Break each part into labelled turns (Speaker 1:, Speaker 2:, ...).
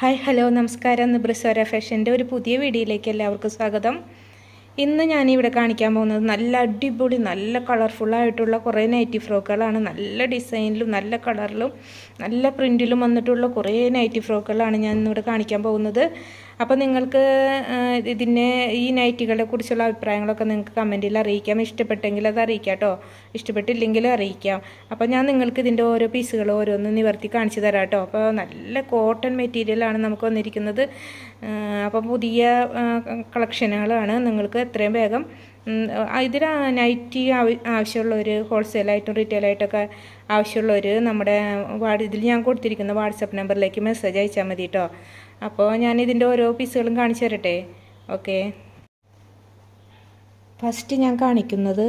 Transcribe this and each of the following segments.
Speaker 1: Hi hello നമസ്കാരം. ഇന്ന് ബ്രിസോര ഫാഷന്റെ ഒരു പുതിയ വീഡിയോയിലേക്ക് എല്ലാവർക്കും സ്വാഗതം. ഇന്ന് ഞാനിവിടെ കാണിക്കാൻ പോകുന്നത് നല്ല അടിപൊളി നല്ല കളർഫുള്ളായിട്ടുള്ള കുറേ നൈറ്റി ഫ്രോക്കുകളാണ്. നല്ല ഡിസൈനിലും നല്ല കളറിലും നല്ല പ്രിന്റിലും വന്നിട്ടുള്ള കുറേ നൈറ്റി ഫ്രോക്കുകളാണ് ഞാൻ ഇന്നിവിടെ കാണിക്കാൻ പോകുന്നത്. അപ്പോൾ നിങ്ങൾക്ക് ഇതിനെ ഈ നൈറ്റികളെ കുറിച്ചുള്ള അഭിപ്രായങ്ങളൊക്കെ നിങ്ങൾക്ക് കമന്റിൽ അറിയിക്കാം. ഇഷ്ടപ്പെട്ടെങ്കിൽ അത് അറിയിക്കാം കേട്ടോ ഇഷ്ടപ്പെട്ടില്ലെങ്കിൽ അറിയിക്കാം. അപ്പോൾ ഞാൻ നിങ്ങൾക്ക് ഇതിന്റെ ഓരോ പീസുകൾ ഓരോന്ന് നിവർത്തി കാണിച്ചു തരാം കേട്ടോ അപ്പോൾ നല്ല കോട്ടൺ മെറ്റീരിയലാണ് നമുക്ക് വന്നിരിക്കുന്നത്. അപ്പോൾ പുതിയ കളക്ഷനുകളാണ് നിങ്ങൾക്ക് എത്രയും വേഗം ഇതിൽ നൈറ്റി ആവ- ആവശ്യമുള്ളവർ ഹോൾസെയിലായിട്ടും റീറ്റെയിലായിട്ടൊക്കെ ആവശ്യമുള്ളവർ നമ്മുടെ വാട് ഇതിൽ ഞാൻ കൊടുത്തിരിക്കുന്ന വാട്സപ്പ് നമ്പറിലേക്ക് മെസ്സേജ് അയച്ചാൽ മതി കേട്ടോ അപ്പോൾ ഞാൻ ഇതിന്റെ ഓരോ പീസുകളും കാണിച്ചു തരട്ടെ? ഓക്കെ. ഫസ്റ്റ് ഞാൻ കാണിക്കുന്നത്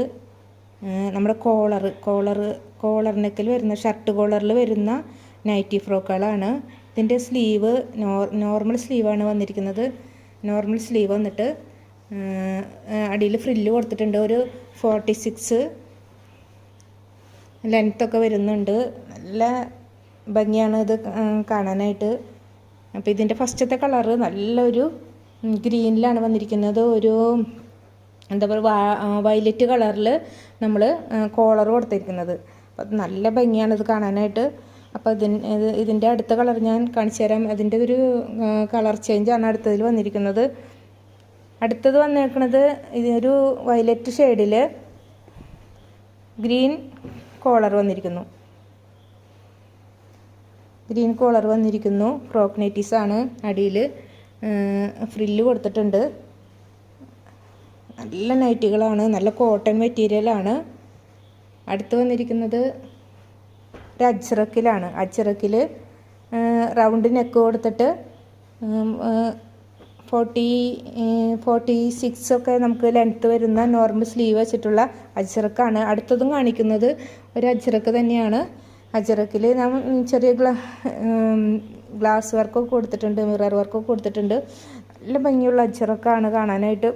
Speaker 1: നമ്മുടെ കോളർ കോളർ കോളർ നെക്കിൽ വരുന്ന ഷർട്ട് കോളറിൽ വരുന്ന നൈറ്റി ഫ്രോക്കുകളാണ്. ഇതിന്റെ സ്ലീവ് നോർ നോർമൽ സ്ലീവാണ് വന്നിരിക്കുന്നത്. നോർമൽ സ്ലീവ് വന്നിട്ട് അടിയിൽ ഫ്രില്ല് കൊടുത്തിട്ടുണ്ട്. ഒരു ഫോർട്ടി സിക്സ് ലെങ്ത്തൊക്കെ വരുന്നുണ്ട്. നല്ല ഭംഗിയാണ് ഇത് കാണാനായിട്ട്. അപ്പോൾ ഇതിന്റെ ഫസ്റ്റത്തെ കളറ് നല്ലൊരു ഗ്രീനിലാണ് വന്നിരിക്കുന്നത്. ഒരു എന്താ പറയുക വയലറ്റ് കളറിൽ നമ്മൾ കോളർ കൊടുത്തിരിക്കുന്നത്. അപ്പോൾ അത് നല്ല ഭംഗിയാണ് ഇത് കാണാനായിട്ട്. അപ്പോൾ ഇതിന് ഇത് ഇതിന്റെ അടുത്ത കളർ ഞാൻ കാണിച്ചു തരാം അതിന്റെ ഒരു കളർ ചേഞ്ചാണ് അടുത്തതിൽ വന്നിരിക്കുന്നത്. അടുത്തത് വന്നിരിക്കുന്നത് ഇതൊരു വയലറ്റ് ഷെയ്ഡിൽ ഗ്രീൻ കോളർ വന്നിരിക്കുന്നു. ഗ്രീൻ കോളർ വന്നിരിക്കുന്നു. ഫ്രോക്ക് നെറ്റീസ് ആണ് അടിയിൽ. ഫ്രില്ല് കൊടുത്തിട്ടുണ്ട്. നല്ല നൈറ്റുകളാണ് നല്ല കോട്ടൺ മെറ്റീരിയലാണ് അടുത്ത് വന്നിരിക്കുന്നത് ഒരു അജ്രക്കിലാണ് അജ്രക്കിൽ റൗണ്ട് നെക്ക് കൊടുത്തിട്ട് ഫോർട്ടി ഫോർട്ടി സിക്സ് ഒക്കെ നമുക്ക് ലെങ്ത്ത് വരുന്ന നോർമൽ സ്ലീവ് വെച്ചിട്ടുള്ള അജറക്കാണ് അടുത്തതും കാണിക്കുന്നത് ഒരു അജറക്ക് തന്നെയാണ്. അജറക്കിൽ നാം ചെറിയ ഗ്ലാ ഗ്ലാസ് വർക്കൊക്കെ കൊടുത്തിട്ടുണ്ട് മിറർ വർക്കൊക്കെ കൊടുത്തിട്ടുണ്ട്. നല്ല ഭംഗിയുള്ള അജറക്കാണ് കാണാനായിട്ട്.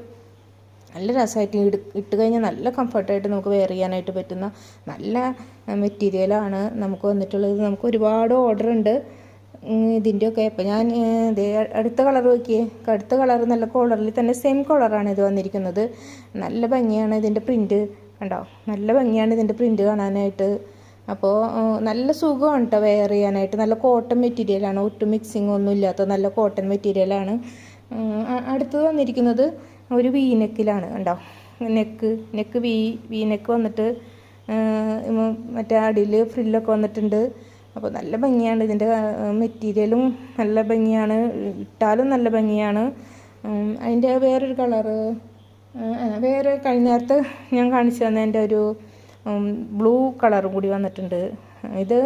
Speaker 1: നല്ല രസമായിട്ട് ഇട് ഇട്ട് കഴിഞ്ഞാൽ നല്ല കംഫർട്ടായിട്ട് നമുക്ക് വെയർ ചെയ്യാനായിട്ട് പറ്റുന്ന നല്ല മെറ്റീരിയലാണ് നമുക്ക് വന്നിട്ടുള്ളത്. നമുക്ക് ഒരുപാട് ഓർഡർ ഉണ്ട്. ഇതിന്റെയൊക്കെ ഇപ്പം ഞാൻ ഇതേ അടുത്ത കളർ നോക്കിയേ. അടുത്ത കളർ നല്ല കോളറിൽ തന്നെ സെയിം കളറാണ് ഇത് വന്നിരിക്കുന്നത്. നല്ല ഭംഗിയാണ് ഇതിന്റെ പ്രിന്റ് കണ്ടോ? നല്ല ഭംഗിയാണ് ഇതിന്റെ പ്രിന്റ് കാണാനായിട്ട്. അപ്പോൾ നല്ല സുഖമാണ് കേട്ടോ വെയർ ചെയ്യാനായിട്ട്. നല്ല കോട്ടൺ മെറ്റീരിയലാണ് ഒട്ടും മിക്സിംഗ് ഒന്നും ഇല്ലാത്ത നല്ല കോട്ടൺ മെറ്റീരിയലാണ് അടുത്തത് വന്നിരിക്കുന്നത് ഒരു വി നെക്കിലാണ് കണ്ടോ? Neck neck V V neck വന്നിട്ട് മറ്റേ അടിയിൽ ഫ്രില്ലൊക്കെ വന്നിട്ടുണ്ട്. അപ്പോൾ നല്ല ഭംഗിയാണ് ഇതിന്റെ മെറ്റീരിയലും നല്ല ഭംഗിയാണ് ഇട്ടാലും നല്ല ഭംഗിയാണ്. അതിന്റെ വേറൊരു കളറ് വേറെ കഴിഞ്ഞ നേരത്തെ ഞാൻ കാണിച്ചു തന്നതിന്റെ ഒരു ബ്ലൂ കളറും കൂടി വന്നിട്ടുണ്ട്. ഇത്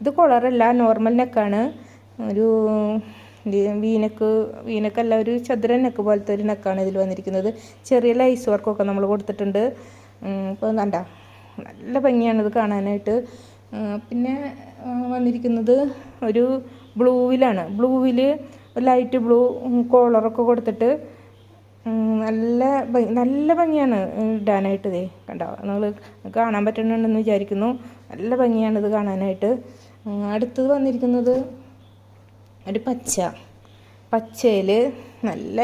Speaker 1: ഇത് കളറല്ല നോർമൽ നെക്കാണ്. ഒരു വീനക്ക് വീനക്കല്ല ഒരു ചതുര നെക്ക് പോലത്തെ ഒരു നെക്കാണ് ഇതിൽ വന്നിരിക്കുന്നത്. ചെറിയ ലൈസ് വർക്കൊക്കെ നമ്മൾ കൊടുത്തിട്ടുണ്ട്. ഇപ്പോൾ കണ്ട നല്ല ഭംഗിയാണ് ഇത് കാണാനായിട്ട്. പിന്നെ വന്നിരിക്കുന്നത് ഒരു ബ്ലൂവിലാണ്. ബ്ലൂവിൽ ലൈറ്റ് ബ്ലൂ കോളറൊക്കെ കൊടുത്തിട്ട് നല്ല നല്ല ഭംഗിയാണ് ഇടാനായിട്ട് ഇതേ കണ്ടോ? നിങ്ങൾ കാണാൻ പറ്റുന്നുണ്ടെന്ന് വിചാരിക്കുന്നു. നല്ല ഭംഗിയാണ് ഇത് കാണാനായിട്ട്. അടുത്തത് വന്നിരിക്കുന്നത് ഒരു പച്ച. പച്ചയിൽ നല്ല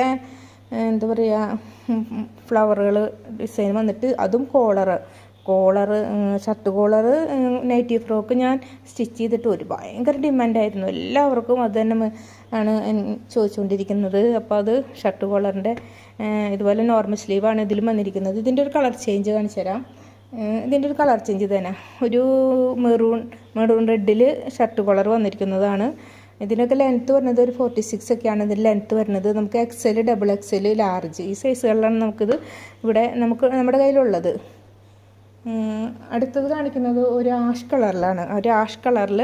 Speaker 1: എന്താ പറയുക ഫ്ലവറുകൾ ഡിസൈൻ വന്നിട്ട് അതും collar collar shirt collar nightie frock ഞാൻ സ്റ്റിച്ച് ചെയ്തിട്ട് ഒരു ഭയങ്കര ഡിമാൻഡായിരുന്നു എല്ലാവർക്കും അത് തന്നെ ആണ് ചോദിച്ചുകൊണ്ടിരിക്കുന്നത്. അപ്പോൾ അത് ഷർട്ട് കോളറിന്റെ ഇതുപോലെ നോർമൽ സ്ലീവാണ് ഇതിലും വന്നിരിക്കുന്നത്. ഇതിന്റെ ഒരു കളർ ചേഞ്ച് കാണിച്ചു തരാം. ഇതിന്റെ ഒരു കളർ ചേഞ്ച് തന്നെ. ഒരു മെറൂൺ മെറൂൺ റെഡിൽ ഷർട്ട് കോളർ വന്നിരിക്കുന്നതാണ്. ഇതിനൊക്കെ ലെങ്ത്ത് വരുന്നത് ഒരു ഫോർട്ടി സിക്സ് ഒക്കെയാണ്. ഇതിന്റെ ലെങ്ത്ത് വരുന്നത് നമുക്ക് എക്സൽ ഡബിൾ എക്സൽ ലാർജ് ഈ സൈസുകളിലാണ് നമുക്കിത് ഇവിടെ നമുക്ക് നമ്മുടെ കയ്യിലുള്ളത്. അടുത്തത് കാണിക്കുന്നത് ഒരു ആഷ് കളറിലാണ്. ഒരു ആഷ് കളറിൽ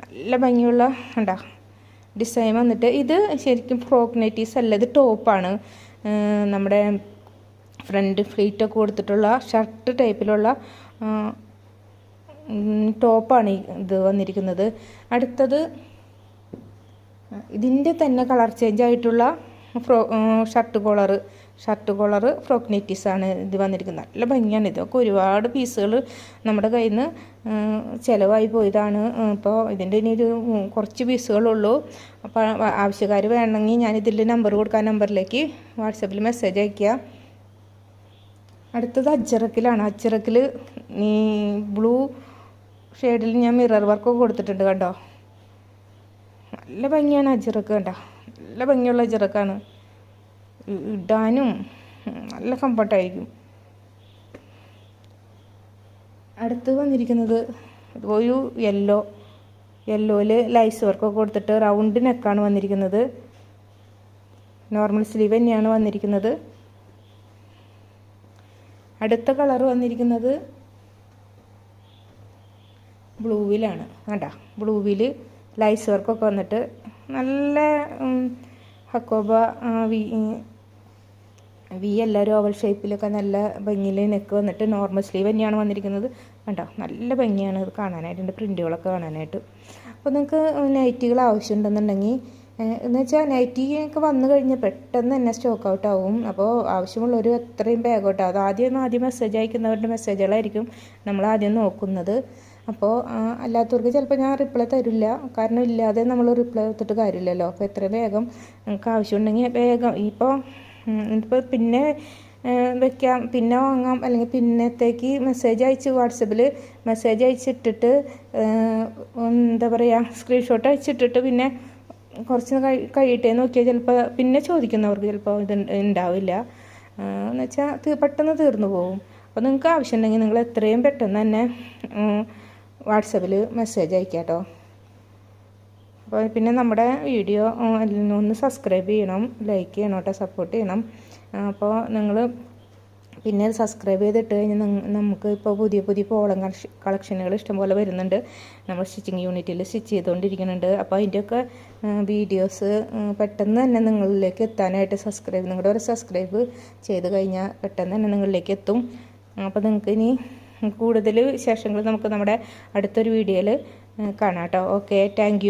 Speaker 1: നല്ല ഭംഗിയുള്ള ഉണ്ടാ ഡിസൈൻ വന്നിട്ട് ഇത് ശരിക്കും ഫ്രോക്ക് നെറ്റീസ് അല്ല ഇത് ടോപ്പാണ് നമ്മുടെ ഫ്രണ്ട് ഫ്ലീറ്റൊക്കെ കൊടുത്തിട്ടുള്ള ഷർട്ട് ടൈപ്പിലുള്ള ടോപ്പാണ് ഇത് വന്നിരിക്കുന്നത്. അടുത്തത് ഇതിന്റെ തന്നെ കളർ ചേഞ്ച് ആയിട്ടുള്ള ഫ്രോ shirt collar shirt collar frock നെറ്റീസാണ് ഇത് വന്നിരിക്കുന്നത്. നല്ല ഭംഗിയാണ് ഇതൊക്കെ ഒരുപാട് പീസുകൾ നമ്മുടെ കയ്യിൽ നിന്ന് ചിലവായി പോയതാണ്. ഇപ്പോൾ ഇതിന്റെ ഇനി ഒരു കുറച്ച് പീസുകളുള്ളൂ അപ്പോൾ ആവശ്യക്കാർ വേണമെങ്കിൽ ഞാൻ ഇതിൽ നമ്പർ കൊടുക്കാൻ നമ്പറിലേക്ക് വാട്സപ്പിൽ മെസ്സേജ് അയയ്ക്കുക. അടുത്തത് അച്ചിറക്കിലാണ് അച്ചിറക്കിൽ ഈ ബ്ലൂ ഷെയ്ഡിൽ ഞാൻ മിറർ വർക്കൊക്കെ കൊടുത്തിട്ടുണ്ട് കണ്ടോ? നല്ല ഭംഗിയാണ് അച്ചിറക്ക് കണ്ടോ? നല്ല ഭംഗിയുള്ള ചിറക്കാണ്. ഇടാനും നല്ല കംഫർട്ടായിരിക്കും അടുത്ത് വന്നിരിക്കുന്നത് ഒരു യെല്ലോ യെല്ലോയിൽ ലൈസ് വർക്കൊക്കെ കൊടുത്തിട്ട് റൗണ്ട് നെക്കാണ് വന്നിരിക്കുന്നത്. നോർമൽ സ്ലീവ് തന്നെയാണ് വന്നിരിക്കുന്നത്. അടുത്ത കളർ വന്നിരിക്കുന്നത് ബ്ലൂവിലാണ് വേണ്ട ബ്ലൂവിൽ ലൈസ് വർക്കൊക്കെ വന്നിട്ട് നല്ല ഹക്കോബ വി വി എല്ലാവരും ഓവൽ ഷേപ്പിലൊക്കെ നല്ല ഭംഗിയിൽ നെക്ക് വന്നിട്ട് നോർമൽ സ്ലീവ് തന്നെയാണ് വന്നിരിക്കുന്നത്. കണ്ടോ? നല്ല ഭംഗിയാണ് ഇത് കാണാനായിട്ട് എന്റെ പ്രിന്റുകളൊക്കെ കാണാനായിട്ട്. അപ്പോൾ നിങ്ങൾക്ക് നൈറ്റികൾ ആവശ്യമുണ്ടെന്നുണ്ടെങ്കിൽ എന്ന് വെച്ചാൽ നൈറ്റി ഒക്കെ വന്നു കഴിഞ്ഞാൽ പെട്ടെന്ന് തന്നെ സ്റ്റോക്ക് ഔട്ട് ആവും. അപ്പോൾ ആവശ്യമുള്ളവർ എത്രയും വേഗോട്ട് അത് ആദ്യം ആദ്യം മെസ്സേജ് അയക്കുന്നവരുടെ മെസ്സേജുകളായിരിക്കും നമ്മൾ ആദ്യം നോക്കുന്നത്. അപ്പോൾ അല്ലാത്തവർക്ക് ചിലപ്പോൾ ഞാൻ റിപ്ലൈ തരില്ല. കാരണം ഇല്ലാതെ നമ്മൾ റിപ്ലൈ കൊടുത്തിട്ട് കാര്യമില്ലല്ലോ. അപ്പോൾ എത്ര വേഗം നിങ്ങൾക്ക് ആവശ്യമുണ്ടെങ്കിൽ വേഗം. ഇപ്പോൾ ഇപ്പോൾ പിന്നെ വെക്കാം. പിന്നെ വാങ്ങാം. അല്ലെങ്കിൽ പിന്നത്തേക്ക് മെസ്സേജ് അയച്ച് വാട്സപ്പിൽ മെസ്സേജ് അയച്ചിട്ടിട്ട് എന്താ പറയുക സ്ക്രീൻഷോട്ട് അയച്ചിട്ടിട്ട് പിന്നെ കുറച്ച് കഴി കഴിയട്ടെ നോക്കിയാൽ ചിലപ്പോൾ പിന്നെ ചോദിക്കുന്നവർക്ക് ചിലപ്പോൾ ഇത് ഉണ്ടാവില്ല എന്ന് വെച്ചാൽ പെട്ടെന്ന് തീർന്നു പോകും അപ്പോൾ നിങ്ങൾക്ക് ആവശ്യമുണ്ടെങ്കിൽ നിങ്ങൾ എത്രയും പെട്ടെന്ന് തന്നെ വാട്സപ്പിൽ മെസ്സേജ് അയക്കാം കേട്ടോ അപ്പോൾ പിന്നെ നമ്മുടെ വീഡിയോ ഒന്ന് സബ്സ്ക്രൈബ് ചെയ്യണം ലൈക്ക് ചെയ്യണം കേട്ടോ സപ്പോർട്ട് ചെയ്യണം. അപ്പോൾ നിങ്ങൾ പിന്നെ സബ്സ്ക്രൈബ് ചെയ്തിട്ട് കഴിഞ്ഞാൽ നമുക്ക് ഇപ്പോൾ പുതിയ പുതിയ പോളം കളക്ഷനുകൾ ഇഷ്ടംപോലെ വരുന്നുണ്ട്. നമ്മൾ സ്റ്റിച്ചിങ് യൂണിറ്റിൽ സ്റ്റിച്ച് ചെയ്തുകൊണ്ടിരിക്കുന്നുണ്ട് അപ്പോൾ അതിന്റെയൊക്കെ വീഡിയോസ് പെട്ടെന്ന് തന്നെ നിങ്ങളിലേക്ക് എത്താനായിട്ട് സബ്സ്ക്രൈബ് നിങ്ങളുടെ ഒരു സബ്സ്ക്രൈബ് ചെയ്ത് കഴിഞ്ഞാൽ പെട്ടെന്ന് തന്നെ നിങ്ങളിലേക്ക് എത്തും. അപ്പോൾ നിങ്ങൾക്ക് ഇനി കൂടുതൽ വിശേഷങ്ങൾ നമുക്ക് നമ്മുടെ അടുത്തൊരു വീഡിയോയിൽ കാണാം കേട്ടോ. Okay thank